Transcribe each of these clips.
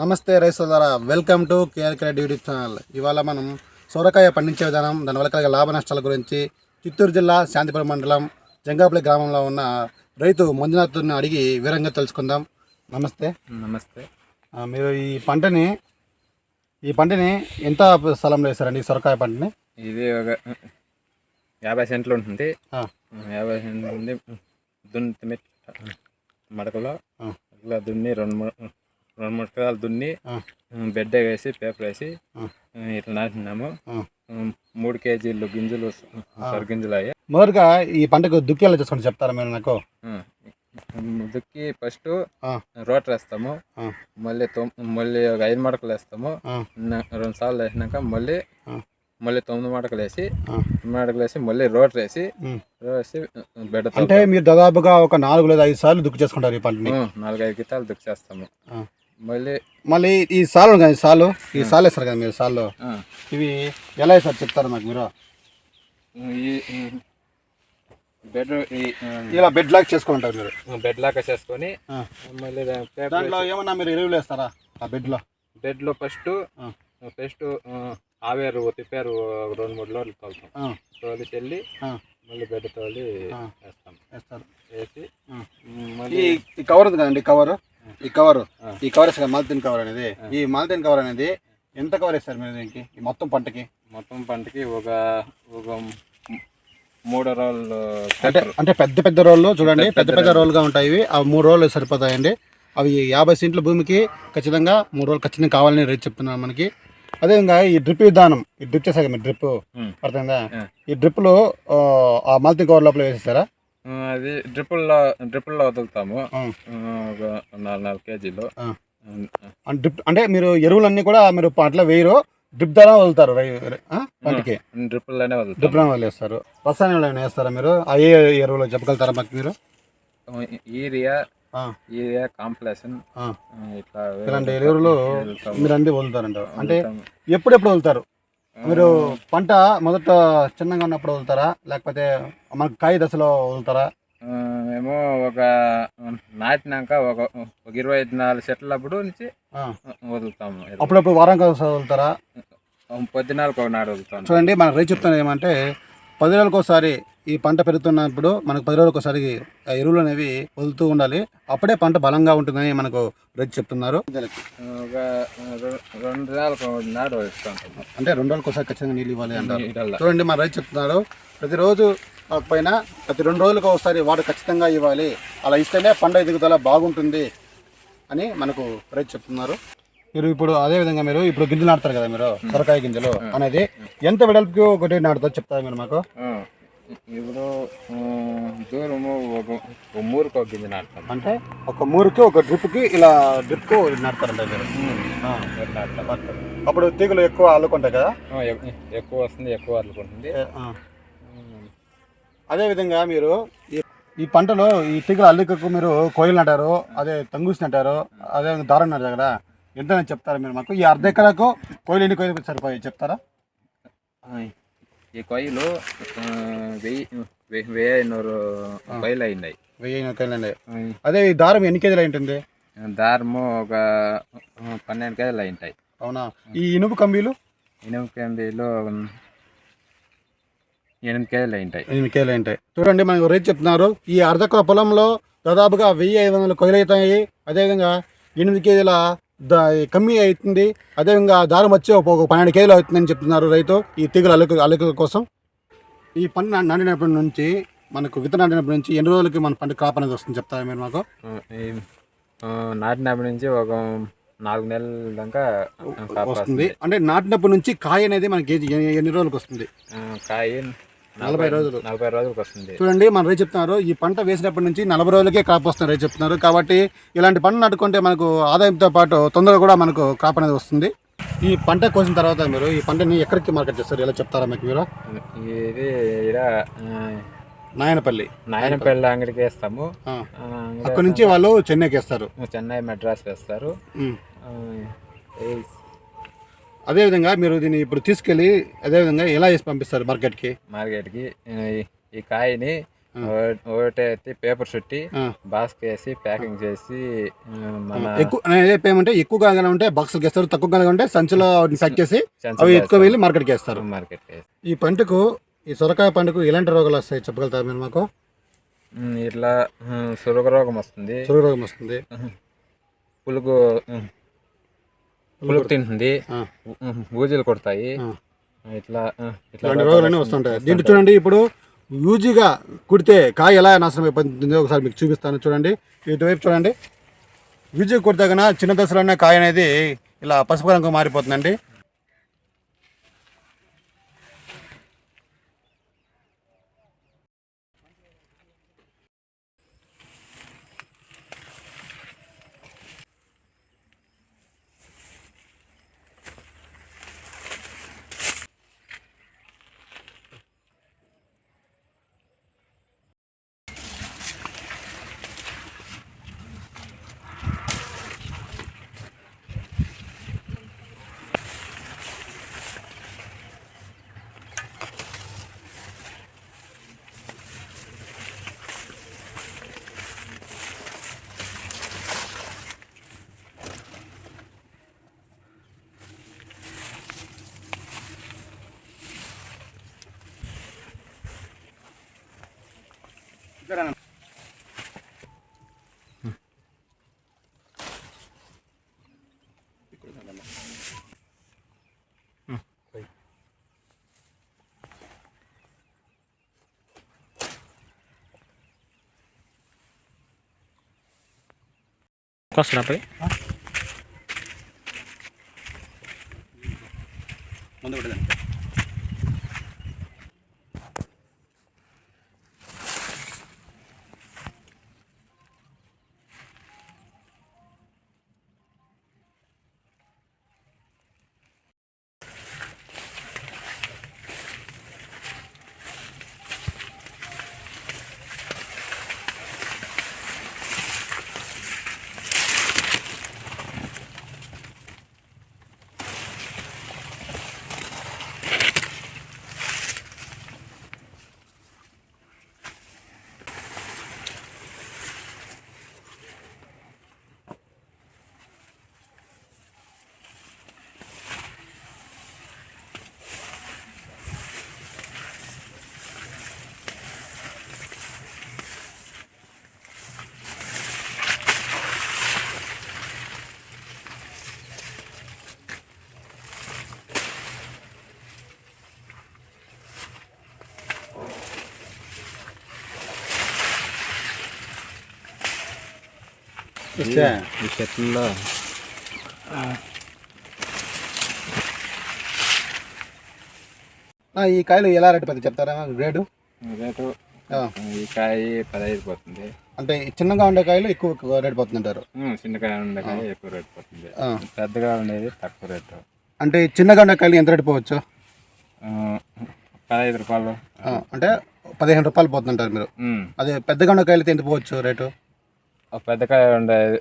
నమస్తే రైతులారా welcome to KRK YouTube channel. ఇవాళ మనం సొరకాయ పండించే విధానం దానివల్ల కలిగే లాభ నష్టాల గురించి చిత్తూరు జిల్లా శాంతిపురం మండలం జంగాపల్లి గ్రామంలో ఉన్న రైతు మంజునాథ్ని అడిగి వివరంగా తెలుసుకుందాం. నమస్తే. నమస్తే. మీరు ఈ పంటని ఈ పంటని ఎంత స్థలంలో వేస్తారండి ఈ సొరకాయ పంటని? ఇది ఒక యాభై సెంట్లు ఉంటుంది. యాభై సెంట్లు ఉంది. దున్ని మడకలో. ఇట్లా దున్ని రెండు మూడు రెండు మూడు ఎకరాలు దున్ని బెడ్ వేసి పేపర్ వేసి ఇట్లా నాటినాము. మూడు కేజీలు గింజలు సొరగింజలు అయ్యాయి. మొదటగా ఈ పంటకు దుక్కేలా చేసుకోండి చెప్తారా మీరు నాకు? దుక్కి ఫస్ట్ రోటర్ వేస్తాము. మళ్ళీ మళ్ళీ ఒక ఐదు మడకలు వేస్తాము. రెండు సార్లు వేసినాక మళ్ళీ మళ్ళీ తొమ్మిది మడకలు వేసి. మడకలు వేసి మళ్ళీ రోటర్ వేసి. వేసి బెడ్ అంటే మీరు దాదాపుగా ఒక నాలుగు లేదా ఐదు సార్లు దుక్కు చేసుకుంటారు ఈ పంటని. నాలుగైదు గిత్తాలు దుక్కేస్తాము ఆ. మళ్ళీ మళ్ళీ ఈ సాలు కదా ఈ సాలు ఈ సాలు వేస్తారు కదా మీరు సాలు. ఆ, ఇవి ఎలా వేస్తారు చెప్తారు నాకు మీరు? బెడ్ ఈ ఇలా బెడ్ లాక్ చేసుకుంటారు మీరు. బెడ్ లాగా చేసుకొని. మళ్ళీ దాంట్లో ఏమన్నా మీరు ఎరువులు వేస్తారా ఆ బెడ్లో బెడ్లో ఫస్ట్. ఫస్ట్ ఆవేరు తిప్పారు రెండు మూడు లోడ్లు తోలుతాం. తోలి చెల్లి మళ్ళీ బెడ్ తోలి. వేస్తాం. వేస్తారు. వేసి మళ్ళీ ఈ కవర్ ఉంది కదండి కవర్ ఈ కవర్. ఈ కవర్ వేస్తారు మాల్తీన్ కవర్ అనేది? ఈ మాల్తీన్ కవర్ అనేది ఎంత కవర్ వేస్తారు మీరు దీనికి? ఈ మొత్తం పంటకి? మొత్తం పంటకి ఒక ఒక మూడు రోజులు అంటే అంటే పెద్ద పెద్ద రోళ్ళు చూడండి పెద్ద పెద్ద రోలుగా ఉంటాయి. ఇవి ఆ మూడు రోజులు సరిపోతాయండి. అవి యాభై సెంట్ల భూమికి ఖచ్చితంగా మూడు రోజులు ఖచ్చితంగా కావాలని రేట్ చెప్తున్నారు మనకి. అదేవిధంగా ఈ డ్రిప్ విధానం ఈ డ్రిప్ చేసాక మీరు డ్రిప్ ఆ. ఈ డ్రిప్లో ఆ మల్టీ కవర్ లోపల వేసేస్తారా అది డ్రిప్పుల్లో డ్రిప్పుల్లో వదులుతాము. ఒక నాలుగు నాలుగు కేజీలు. డ్రిప్ అంటే మీరు ఎరువులన్నీ కూడా మీరు అట్లా వేయరు డ్రిప్ ద్వారా వదులుతారు? పంటకి. డ్రిప్పుల్లోనే వదులుతాం డ్రిప్ ద్వారా వదిలేస్తారు. రసాయనాలు ఏమైనా వేస్తారా మీరు? ఆ ఏ ఎరువులు చెప్పగలుగుతారా మాకు మీరు? ఈరియా కాంప్లెక్షన్ ఆ. ఇట్లా ఇలాంటి ఎరువులు. మీరు అన్ని వదులుతారంటారు. అంటే. ఎప్పుడెప్పుడు వదులుతారు? మీరు పంట మొదట చిన్నగా ఉన్నప్పుడు వదులుతారా? లేకపోతే మనకు కాయ దశలో వదులుతారా? మేము ఒక నాటినాక ఒక ఒక ఇరవై ఐదు నాలుగు సెట్లప్పుడు నుంచి ఆ. వదులుతాము అప్పుడప్పుడు వారం కోసం వదులుతారా? పొద్దునాలకు ఒక నాడు వదులుతాము చూడండి మన రైతు చెప్తున్నది ఏమంటే పది రోజులకు ఒకసారి ఈ పంట పెరుగుతున్నప్పుడు మనకు పది రోజులకు ఒకసారి ఎరువులు అనేవి వదులుతూ ఉండాలి. అప్పుడే పంట బలంగా ఉంటుందని మనకు రైతు చెప్తున్నారు. రెండు నాడు అంటే రెండు రోజులకు ఒకసారి ఖచ్చితంగా నీళ్ళు ఇవ్వాలి అంటారు. చూడండి మా రైతు చెప్తున్నారు ప్రతిరోజు పైన ప్రతి రెండు రోజులకు ఒకసారి వాడు ఖచ్చితంగా ఇవ్వాలి. అలా ఇస్తేనే పంట ఎదుగుదల బాగుంటుంది అని మనకు రైతు చెప్తున్నారు. మీరు ఇప్పుడు అదే విధంగా మీరు ఇప్పుడు గింజలు నాటుతారు కదా మీరు సొరకాయ గింజలు అనేది ఎంత వెడల్పుకి ఒకటి నాటుతారు చెప్తారు మీరు మాకు? ఇప్పుడు దూరము ఒక ఒక మూరుకు ఒక గింజ నాటుతాం. అంటే ఒక మూరుకి ఒక డ్రిప్కి ఇలా డ్రిప్కు. నాటుతారు. అప్పుడు తీగలు ఎక్కువ అల్లుకుంటాయి కదా? ఎక్కువ వస్తుంది ఎక్కువ అల్లుకుంటుంది. ఏ, ఆ. అదే విధంగా మీరు ఈ పంటలో ఈ తీగల అల్లికకు మీరు కోయిలు నాటారు అదే తంగుసి నాటారు అదే దారం నాటారు కదా? ఎంత చెప్తారా మీరు మాకు? ఈ అర్ధ ఎకరాకు కోయిలు ఎన్ని కోయిలు సరిపోయి చెప్తారా? ఈ కొయ్యలు వెయ్యి వెయ్యి ఐనూరు కొయ్యలు అయినాయి. వెయ్యి కోయిలు అండి అదే ఈ దారం ఎన్ని కేజీలు అయి ఉంటుంది దారము ఒక పన్నెండు కేజీలు అయి ఉంటాయి అవునా ఈ ఇనుపు కంబీలు? ఎనిమిది కేజీలు ఎనిమిది కేజీలు అయి ఉంటాయి ఎనిమిది కేజీలు అయి ఉంటాయి చూడండి మనకు రైతు చెప్తున్నారు ఈ అర్ధ ఎకరా పొలంలో దాదాపుగా వెయ్యి ఐదు వందల కొయ్యలు అవుతాయి. అదేవిధంగా ఎనిమిది కేజీల కమ్మి అవుతుంది. అదేవిధంగా దారం వచ్చి ఒక పన్నెండు కేజీలు అవుతుందని చెప్తున్నారు రైతు ఈ తీగల అల్లిక అల్లికల కోసం. ఈ పంట నాటినప్పటి నుంచి మనకు విత్తనం నాటినప్పటి నుంచి ఎన్ని రోజులకి మన పంట క్రాప్ అనేది వస్తుంది చెప్తారా మీరు మాకు? నాటినప్పటి నుంచి ఒక నాలుగు నెలల దాకా వస్తుంది. అంటే నాటినప్పటి నుంచి కాయ అనేది మనకి ఎన్ని రోజులకు వస్తుంది? కాయ నలభై రోజులు. నలభై రోజులకు వస్తుంది చూడండి మన రైతు చెప్తున్నారు ఈ పంట వేసినప్పటి నుంచి నలభై రోజులకే క్రాప్ వస్తుంది రైతు చెప్తున్నారు. కాబట్టి ఇలాంటి పంట నాటుకుంటే మనకు ఆదాయంతో పాటు తొందరగా కూడా మనకు క్రాప్ అనేది వస్తుంది. ఈ పంట కోసిన తర్వాత మీరు ఈ పంటని ఎక్కడికి మార్కెట్ చేస్తారు? ఇలా చెప్తారా మీకు మీరు? ఇది ఆ, నాయనపల్లి. నాయనపల్లి అంగడికి వేస్తాము. అక్కడ నుంచి వాళ్ళు చెన్నైకి వేస్తారు. చెన్నై మెడ్రాస్ వేస్తారు. అదేవిధంగా మీరు దీన్ని ఇప్పుడు తీసుకెళ్ళి అదేవిధంగా ఎలా వేసి పంపిస్తారు మార్కెట్కి? మార్కెట్కి ఈ- కాయని ఒకటి- అయితే పేపర్ చుట్టి. బాస్క్ వేసి ప్యాకింగ్ చేసి మన ఎక్కువ నేను ఏమంటే ఎక్కువ కాగా ఉంటే బాక్సులు వేస్తారు తక్కువ కాగా ఉంటే సంచిలో ప్యాక్ చేసి అవి ఎక్కువ వెళ్ళి మార్కెట్కి వేస్తారు. మార్కెట్ ఈ పంటకు ఈ సొరకాయ పంటకు ఎలాంటి రోగాలు వస్తాయి చెప్పగలుగుతారు మీరు మాకు? ఇట్లా సురగ రోగం వస్తుంది. సురుగు రోగం వస్తుంది. పులుగు పులుగు తింటుంది. బూజులు కొడతాయి. ఇట్లా ఇట్లా రోగాలన్నీ వస్తుంటాయి. దీంట్లో చూడండి ఇప్పుడు యూజీగా కుడితే కాయ ఎలా నాశనం అయిపోతుందో ఒకసారి మీకు చూపిస్తాను. చూడండి ఇటువైపు చూడండి. యూజీ కుడితే కన్నా చిన్న దశలోనే కాయ అనేది ఇలా పసుపు రంగు మారిపోతుందండి. Kos berapa ya? Mundur dulu. ఈ చెట్లలో. ఈ కాయలు ఎలా రేటు పెద్ద చెప్తారా? గ్రేడు రేటు ఈ కాయ పదహైదు పోతుంది అంటే చిన్నగా ఉండే కాయలు ఎక్కువ రేటు పోతుంటారు ఉమ్, చిన్నకాయ ఉండకాయ ఎక్కువ రేటు పోతుంది. పెద్దగా ఉండేది తక్కువ రేటు. అంటే చిన్నగా ఉండే కాయలు ఎంత రేటు పోవచ్చు? పదహైదు రూపాయలు. అంటే పదిహేను రూపాయలు పోతుంటారు మీరు. అదే పెద్దగా ఉండే కాయలు ఎంత పోవచ్చు రేటు? పెద్ద కాయ ఉండే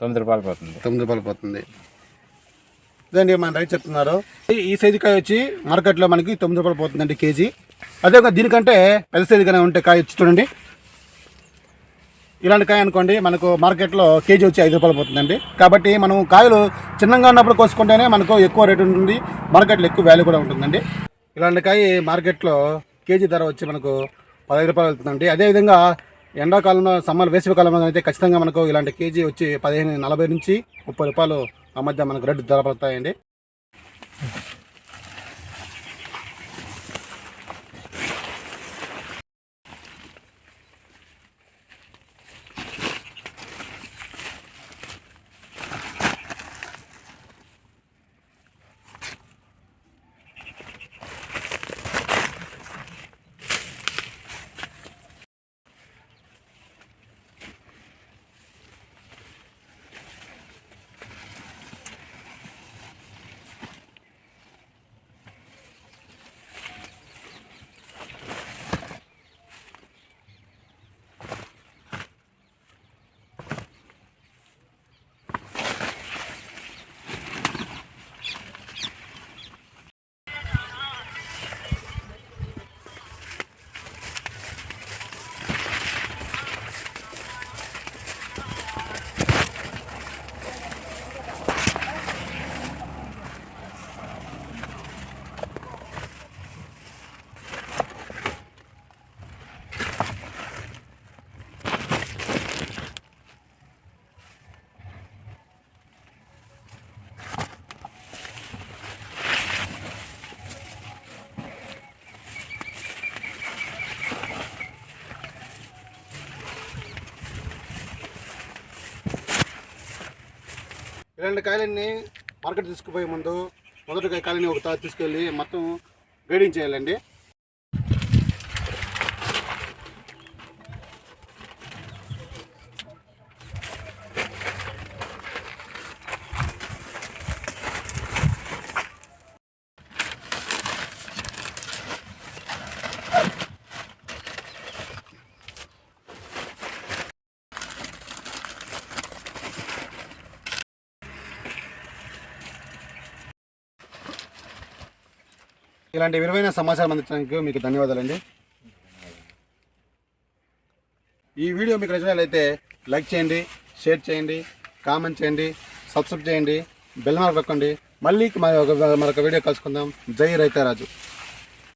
తొమ్మిది రూపాయలు పోతుంది. తొమ్మిది రూపాయలు పోతుంది. ఇదండి మన రైతు చెప్తున్నారు. ఈ- ఈ సైజు కాయ వచ్చి మార్కెట్లో మనకి తొమ్మిది రూపాయలు పోతుందండి కేజీ. అదే ఒక దీనికంటే పెద్ద సైజు కానీ ఉంటే కాయ వచ్చి చూడండి. ఇలాంటి కాయ అనుకోండి మనకు మార్కెట్లో కేజీ వచ్చి ఐదు రూపాయలు పోతుందండి. కాబట్టి మనం కాయలు చిన్నగా ఉన్నప్పుడు కోసుకుంటేనే మనకు ఎక్కువ రేటు ఉంటుంది మార్కెట్లో ఎక్కువ వాల్యూ కూడా ఉంటుందండి. ఇలాంటి కాయ మార్కెట్లో కేజీ ధర వచ్చి మనకు పదహైదు రూపాయలు వెళ్తుందండి. అదేవిధంగా ఎండాకాలంలో సమ్మర్ వేసవి కాలంలో అయితే ఖచ్చితంగా మనకు ఇలాంటి కేజీ వచ్చి పదిహేను నలభై నుంచి ముప్పై రూపాయలు ఆ మధ్య మనకు రేటు ధర పడతాయండి. ఇలాంటి కాయలన్నీ మార్కెట్ తీసుకుపోయే ముందు మొదటగా కాయలని ఒక తీసుకెళ్ళి మొత్తం గ్రేడింగ్ చేయాలండి. ఇలాంటి విలువైన సమాచారం అందించడానికి మీకు ధన్యవాదాలండి. ఈ వీడియో మీకు నచ్చినట్లయితే లైక్ చేయండి షేర్ చేయండి కామెంట్ చేయండి సబ్స్క్రైబ్ చేయండి బెల్ మార్క్ నొక్కండి. మళ్ళీ మరొక మరొక వీడియో కలుసుకుందాం. జై రైతారాజు.